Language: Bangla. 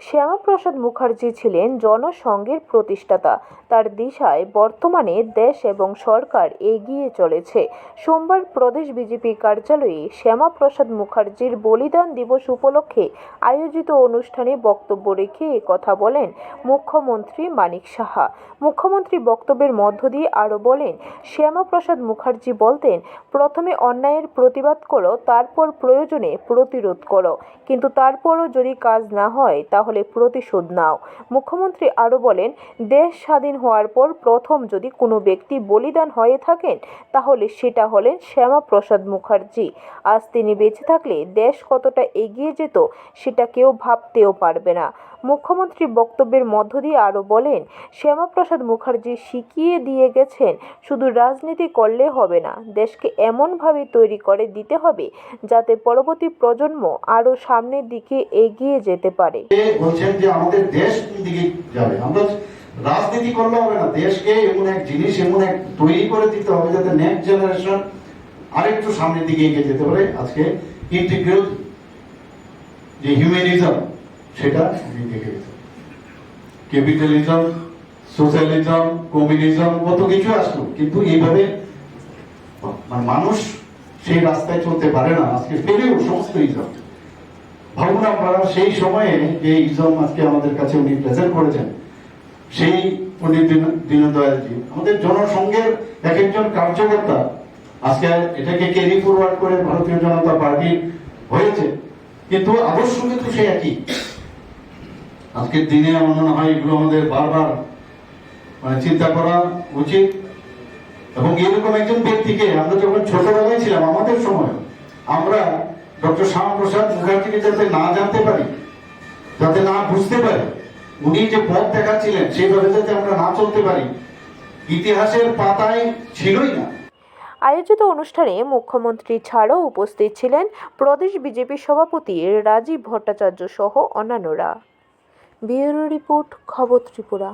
শ্যামাপ্রসাদ মুখার্জি ছিলেন জনসংঘের প্রতিষ্ঠাতা। তার দিশায় বর্তমানে দেশ এবং সরকার এগিয়ে চলেছে। সোমবার প্রদেশ বিজেপি কার্যালয়ে শ্যামাপ্রসাদ মুখার্জির বলিদান দিবস উপলক্ষে আয়োজিত অনুষ্ঠানে বক্তব্য রেখে কথা বলেন মুখ্যমন্ত্রী মানিক সাহা। মুখ্যমন্ত্রী বক্তব্যের মধ্য দিয়ে আরও বলেন, শ্যামাপ্রসাদ মুখার্জি বলতেন, প্রথমে অন্যায়ের প্রতিবাদ করো, তারপর প্রয়োজনে প্রতিরোধ করো। কিন্তু তারপরও যদি কাজ না হয়, তাহলে প্রতিশোধ নাও। মুখ্যমন্ত্রী আরও বলেন, দেশ স্বাধীন হওয়ার পর প্রথম যদি কোনো ব্যক্তি বলিদান হয়ে থাকেন, তাহলে সেটা হলেন শ্যামাপ্রসাদ মুখার্জি। আজ তিনি বেঁচে থাকলে দেশ কতটা এগিয়ে যেত, সেটা কেউ ভাবতেও পারবে না। মুখ্যমন্ত্রী বক্তব্যের মধ্য দিয়ে আরও বলেন, শ্যামাপ্রসাদ মুখার্জি শিখিয়ে দিয়ে গেছেন, শুধু রাজনীতি করলে হবে না, দেশকে এমনভাবে তৈরি করে দিতে হবে, যাতে পরবর্তী প্রজন্ম আরও সামনের দিকে এগিয়ে যেতে পারে। বলছেন যে আমাদের দেশ দিকে যাবে? আমরা রাজনীতি করলে হবে না। দেশকে এমন এক জিনিস, এমন এক তৈরি করে দিতে হবে যাতে নেক্সট জেনারেশন আরেকটু সামনের দিকে এগিয়ে যেতে পারে। আজকে ইন্টিগ্রাল যে হিউম্যানিজম সেটা উনি দেখে গেছেন ক্যাপিটালিজম সোশ্যালিজম কমিউনিজম কত কিছু আসলো। কিন্তু এইভাবে মানে মানুষ সেই রাস্তায় চলতে পারে না। আজকে ফেলেও সমস্ত ইজম ভাবুন আপনারা সেই সময়ে যে ইজম আজকে আমাদের কাছে উনি প্রেজেন্ট করেছেন। সেই পণ্ডিত দীনদয়ালজি, আমাদের জনসংঘের এক একজন কার্যকর্তা, আজকে এটাকে ক্যারি ফরওয়ার্ড করে ভারতীয় জনতা পার্টি হয়েছে। কিন্তু আদর্শ কিন্তু সে একই। আজকের দিনে আমার মনে হয় এগুলো আমাদের বারবার মানে চিন্তা করা উচিত। এবং এরকম একজন ব্যক্তিকে আমরা যখন ছোটবেলায় ছিলাম, আমাদের সময়, আমরা ডক্টর শ্যামাপ্রসাদ মুখার্জিকে যাতে না জানতে পারি, যাতে না বুঝতে পারি, উনি যে পথ দেখাচ্ছিলেন সেইভাবে যাতে আমরা না চলতে পারি, ইতিহাসের পাতায় ছিলই না। আয়োজিত অনুষ্ঠানে মুখ্যমন্ত্রী ছাড়াও উপস্থিত ছিলেন প্রদেশ বিজেপি সভাপতি রাজীব ভট্টাচার্য সহ অন্যান্যরা। ব্যুরো রিপোর্ট, খবর ত্রিপুরা।